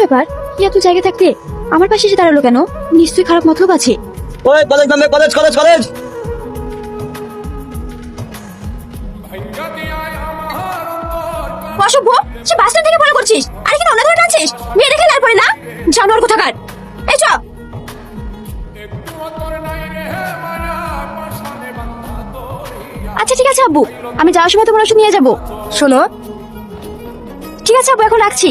ব্যাপার? কি এত জায়গা থাকতে? আমার পাশে এসে দাঁড়াল কেন? নিশ্চয়ই খারাপ মতলব আছে। ওই কলেজ নামবে কলেজ কলেজ কলেজ অসভ্য সে বাস স্ট্যান্ড থেকে ফলো করছিস। আর এখানে অন্য ধরে আছিস মেয়ে দেখে লাল পড়ে না? জানোয়ার কোথাকার। এই চ। আচ্ছা ঠিক আছে আব্বু। আমি যাওয়ার সময় তোমার ওষুধ নিয়ে যাব। শোনো। ঠিক আছে আব্বু এখন রাখছি।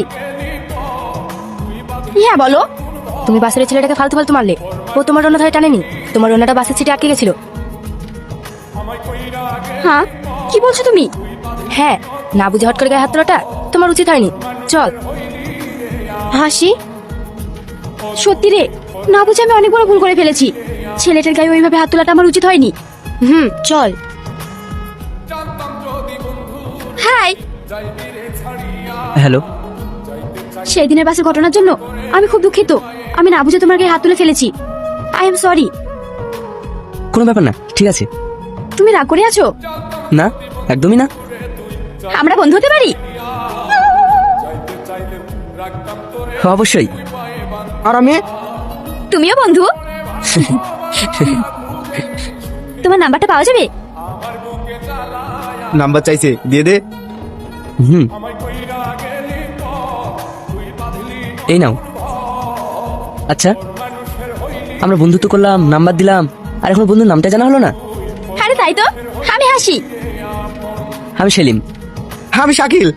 হ্যাঁ বলো। তুমি বাসের ছেলেটাকে ফালতু ফালতু মারলে। ও তোমার অন্য ধারে টানেনি। তোমার অন্যটা বাসের সিটে আটকে গেছিল। হ্যাঁ? কি বলছো তুমি? হ্যাঁ না বুঝে হট করে গায়ে হাত তোলাটা তোমার উচিত হয়নি। চল। হাসি? সত্যি রে, না বুঝে আমি অনেক বড় ভুল করে ফেলেছি। ছেলেটার গায়ে ওইভাবে হাত তোলাটা আমার উচিত হয়নি। হুম, চল। Hi hello. সেই দিনের বাসের ঘটনার জন্য আমি খুব দুঃখিত। আমি না বুঝে তোমার গায়ে হাত তুলে ফেলেছি। আই এম সরি কোনো ব্যাপার না ঠিক আছে। তুমি রাগ করে আছো? না একদমই না। আমরা বন্ধু হতে পারি? অবশ্যই। আর আমি? তুমিও বন্ধু? তোমার নাম্বারটা পাওয়া যাবে? নাম্বার চাইছে দিয়ে দে। হুম। এই নাও। আচ্ছা আমরা বন্ধুত্ব করলাম নাম্বার দিলাম আর এখন বন্ধুর নামটা জানা হলো না? আরে তাই তো আমি হাসি। আমি সেলিম। আমি শাকিল।